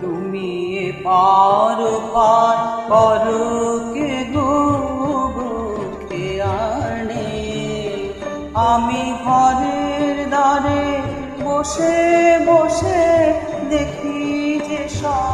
তুমি এ পার পার পরকে গুবুকে আনে। আমি ঘরের দ্বারে বসে বসে দেখি যে সব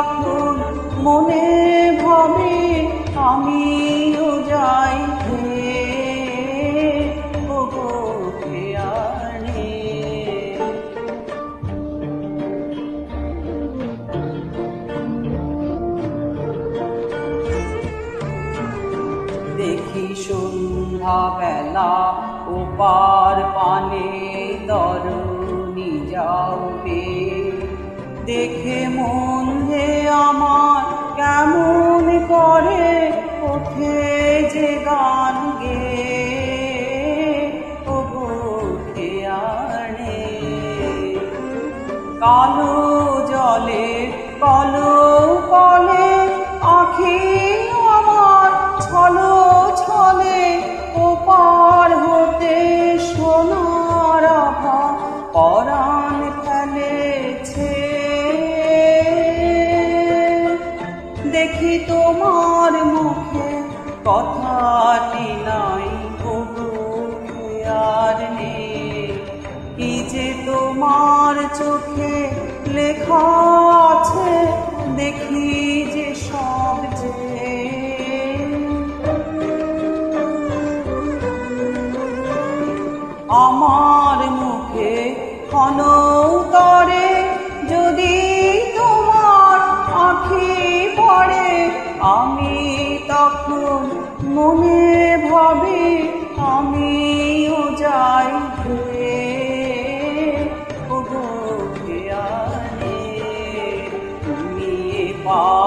তখন মনে ভাবে, আমিও যাই হে ওগো হে দেখি সন্ধ্যা বেলা ও পার পানে তরুণী যাওবে দেখে মন যে আমার কেমন করে ওঠে যে গান গে। কালো জলে কলে কথাটি নাই আর নেই। কি যে তোমার চোখে লেখা আছে, দেখি যে সব যে। আমার মুখে ক্ষণ ওগো হে আনে তুমি পাও